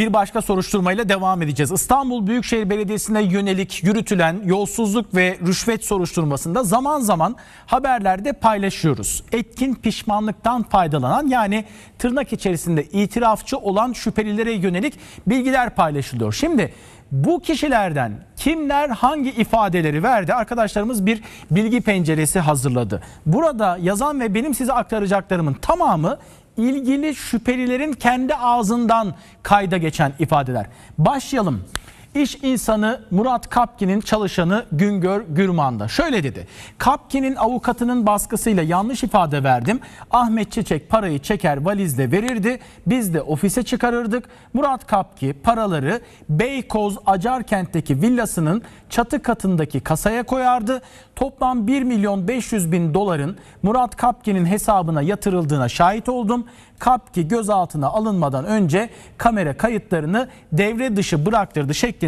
Bir başka soruşturmayla devam edeceğiz. İstanbul Büyükşehir Belediyesi'ne yönelik yürütülen yolsuzluk ve rüşvet soruşturmasında zaman zaman haberlerde paylaşıyoruz. Etkin pişmanlıktan faydalanan yani tırnak içerisinde itirafçı olan şüphelilere yönelik bilgiler paylaşılıyor. Şimdi bu kişilerden kimler hangi ifadeleri verdi? Arkadaşlarımız bir bilgi penceresi hazırladı. Burada yazan ve benim size aktaracaklarımın tamamı ilgili şüphelilerin kendi ağzından kayda geçen ifadeler. Başlayalım. İş insanı Murat Kapki'nin çalışanı Güngör Gürman'da şöyle dedi. Kapki'nin avukatının baskısıyla yanlış ifade verdim. Ahmet Çiçek parayı çeker valizle verirdi. Biz de ofise çıkarırdık. Murat Kapki paraları Beykoz Acarkent'teki villasının çatı katındaki kasaya koyardı. Toplam 1 milyon 500 bin doların Murat Kapki'nin hesabına yatırıldığına şahit oldum. Kapki gözaltına alınmadan önce kamera kayıtlarını devre dışı bıraktırdı şeklinde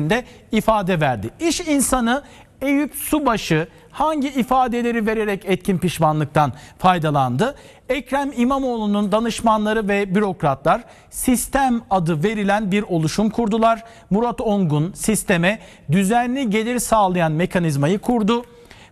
ifade verdi. İş insanı Eyüp Subaşı hangi ifadeleri vererek etkin pişmanlıktan faydalandı? Ekrem İmamoğlu'nun danışmanları ve bürokratlar sistem adı verilen bir oluşum kurdular. Murat Ongun sisteme düzenli gelir sağlayan mekanizmayı kurdu.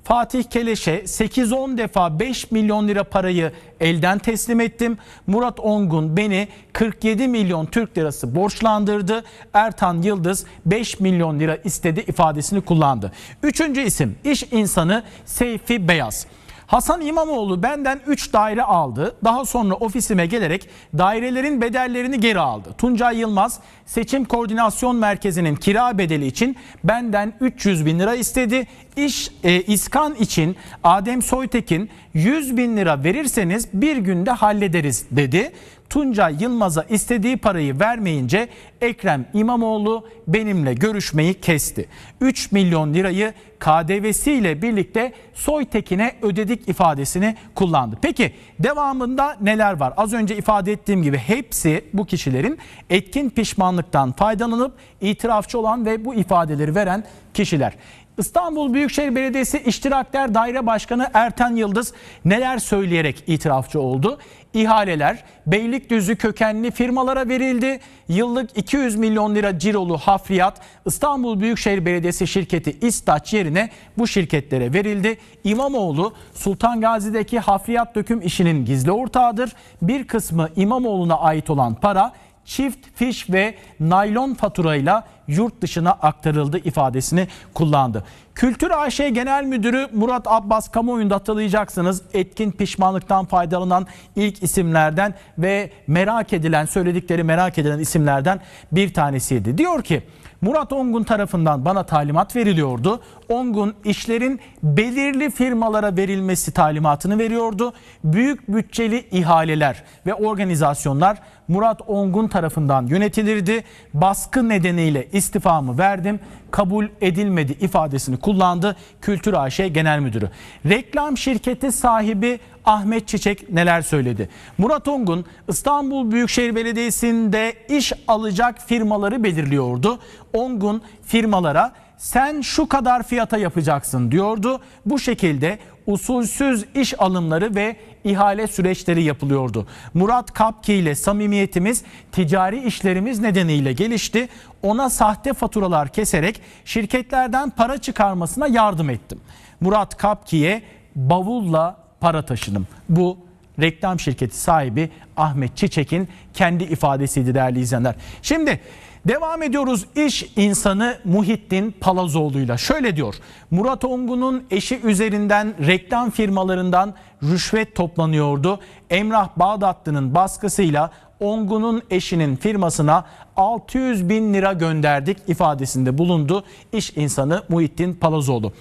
Fatih Keleş'e 8-10 defa 5 milyon lira parayı elden teslim ettim. Murat Ongun beni 47 milyon Türk lirası borçlandırdı. Ertan Yıldız 5 milyon lira istedi ifadesini kullandı. Üçüncü isim iş insanı Seyfi Beyaz. Hasan İmamoğlu benden 3 daire aldı. Daha sonra ofisime gelerek dairelerin bedellerini geri aldı. Tuncay Yılmaz seçim koordinasyon merkezinin kira bedeli için benden 300 bin lira istedi. İş e, iskan için Adem Soytekin 100 bin lira verirseniz bir günde hallederiz dedi. Tuncay Yılmaz'a istediği parayı vermeyince Ekrem İmamoğlu benimle görüşmeyi kesti. 3 milyon lirayı KDV'siyle birlikte Soytekin'e ödedik ifadesini kullandı. Peki devamında neler var? Az önce ifade ettiğim gibi hepsi bu kişilerin etkin pişmanlıktan faydalanıp itirafçı olan ve bu ifadeleri veren kişiler. İstanbul Büyükşehir Belediyesi İştirakler Daire Başkanı Erten Yıldız neler söyleyerek itirafçı oldu? İhaleler Beylikdüzü kökenli firmalara verildi. Yıllık 200 milyon lira cirolu hafriyat İstanbul Büyükşehir Belediyesi şirketi İstaç yerine bu şirketlere verildi. İmamoğlu Sultan Gazi'deki hafriyat döküm işinin gizli ortağıdır. Bir kısmı İmamoğlu'na ait olan para çift fiş ve naylon faturayla yurt dışına aktarıldı ifadesini kullandı. Kültür AŞ Genel Müdürü Murat Abbas kamuoyunda hatırlayacaksınız. Etkin pişmanlıktan faydalanan ilk isimlerden ve merak edilen, söyledikleri merak edilen isimlerden bir tanesiydi. Diyor ki Murat Ongun tarafından bana talimat veriliyordu. Ongun işlerin belirli firmalara verilmesi talimatını veriyordu. Büyük bütçeli ihaleler ve organizasyonlar Murat Ongun tarafından yönetilirdi. Baskı nedeniyle istifamı verdim. Kabul edilmedi ifadesini kullandı Kültür AŞ Genel Müdürü. Reklam şirketi sahibi Ahmet Çiçek neler söyledi? Murat Ongun İstanbul Büyükşehir Belediyesi'nde iş alacak firmaları belirliyordu. Ongun firmalara sen şu kadar fiyata yapacaksın diyordu. Bu şekilde usulsüz iş alımları ve ihale süreçleri yapılıyordu. Murat Kapki ile samimiyetimiz ticari işlerimiz nedeniyle gelişti. Ona sahte faturalar keserek şirketlerden para çıkarmasına yardım ettim. Murat Kapki'ye bavulla para taşıdım. Bu reklam şirketi sahibi Ahmet Çiçek'in kendi ifadesiydi değerli izleyenler. Şimdi devam ediyoruz iş insanı Muhittin Palazoğlu'yla. Şöyle diyor. Murat Ongun'un eşi üzerinden reklam firmalarından rüşvet toplanıyordu. Emrah Bağdatlı'nın baskısıyla Ongun'un eşinin firmasına 600 bin lira gönderdik ifadesinde bulundu. İş insanı Muhittin Palazoğlu.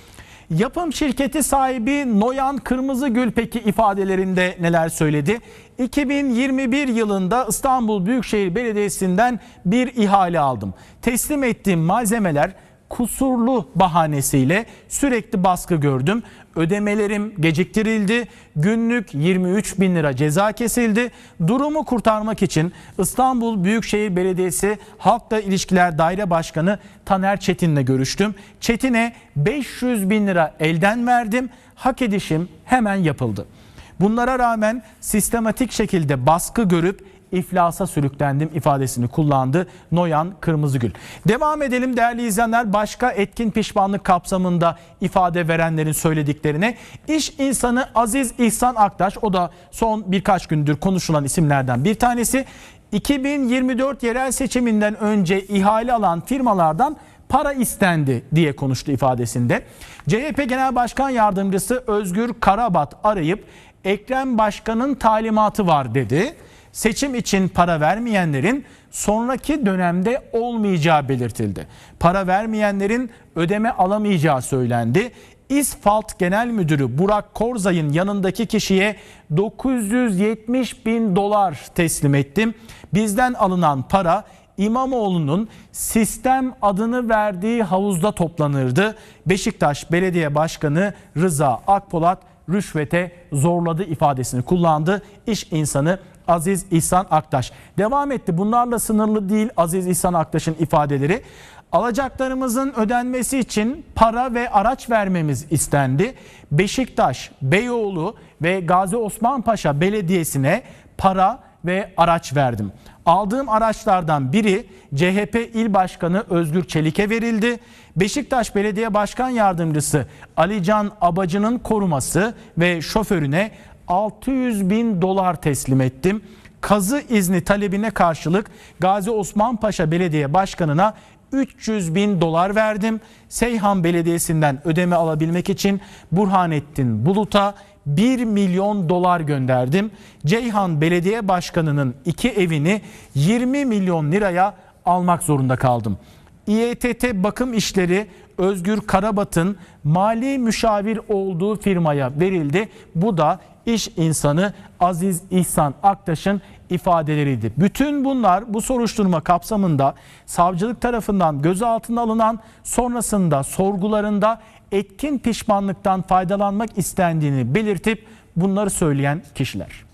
Yapım şirketi sahibi Noyan Kırmızıgül peki ifadelerinde neler söyledi? 2021 yılında İstanbul Büyükşehir Belediyesi'nden bir ihale aldım. Teslim ettiğim malzemeler kusurlu bahanesiyle sürekli baskı gördüm. Ödemelerim geciktirildi. Günlük 23 bin lira ceza kesildi. Durumu kurtarmak için İstanbul Büyükşehir Belediyesi Halkla İlişkiler Daire Başkanı Taner Çetin'le görüştüm. Çetin'e 500 bin lira elden verdim. Hak edişim hemen yapıldı. Bunlara rağmen sistematik şekilde baskı görüp iflasa sürüklendim ifadesini kullandı Noyan Kırmızıgül. Devam edelim değerli izleyenler başka etkin pişmanlık kapsamında ifade verenlerin söylediklerine. İş insanı Aziz İhsan Aktaş o da son birkaç gündür konuşulan isimlerden bir tanesi. 2024 yerel seçiminden önce ihale alan firmalardan para istendi diye konuştu ifadesinde. CHP Genel Başkan Yardımcısı Özgür Karabat arayıp Ekrem Başkan'ın talimatı var dedi. Seçim için para vermeyenlerin sonraki dönemde olmayacağı belirtildi. Para vermeyenlerin ödeme alamayacağı söylendi. İsfalt Genel Müdürü Burak Korzay'ın yanındaki kişiye 970 bin dolar teslim ettim. Bizden alınan para İmamoğlu'nun sistem adını verdiği havuzda toplanırdı. Beşiktaş Belediye Başkanı Rıza Akpolat rüşvete zorladı ifadesini kullandı. İş insanı Aziz İhsan Aktaş. Devam etti. Bunlarla sınırlı değil Aziz İhsan Aktaş'ın ifadeleri. Alacaklarımızın ödenmesi için para ve araç vermemiz istendi. Beşiktaş, Beyoğlu ve Gazi Osman Paşa Belediyesi'ne para ve araç verdim. Aldığım araçlardan biri CHP İl Başkanı Özgür Çelik'e verildi. Beşiktaş Belediye Başkan Yardımcısı Alican Abacı'nın koruması ve şoförüne 600 bin dolar teslim ettim. Kazı izni talebine karşılık Gazi Osman Paşa Belediye Başkanı'na 300 bin dolar verdim. Seyhan Belediyesi'nden ödeme alabilmek için Burhanettin Bulut'a 1 milyon dolar gönderdim. Ceyhan Belediye Başkanı'nın iki evini 20 milyon liraya almak zorunda kaldım. İETT Bakım İşleri Özgür Karabat'ın mali müşavir olduğu firmaya verildi. Bu da iş insanı Aziz İhsan Aktaş'ın ifadeleriydi. Bütün bunlar bu soruşturma kapsamında savcılık tarafından gözaltına alınan sonrasında sorgularında etkin pişmanlıktan faydalanmak istendiğini belirtip bunları söyleyen kişiler.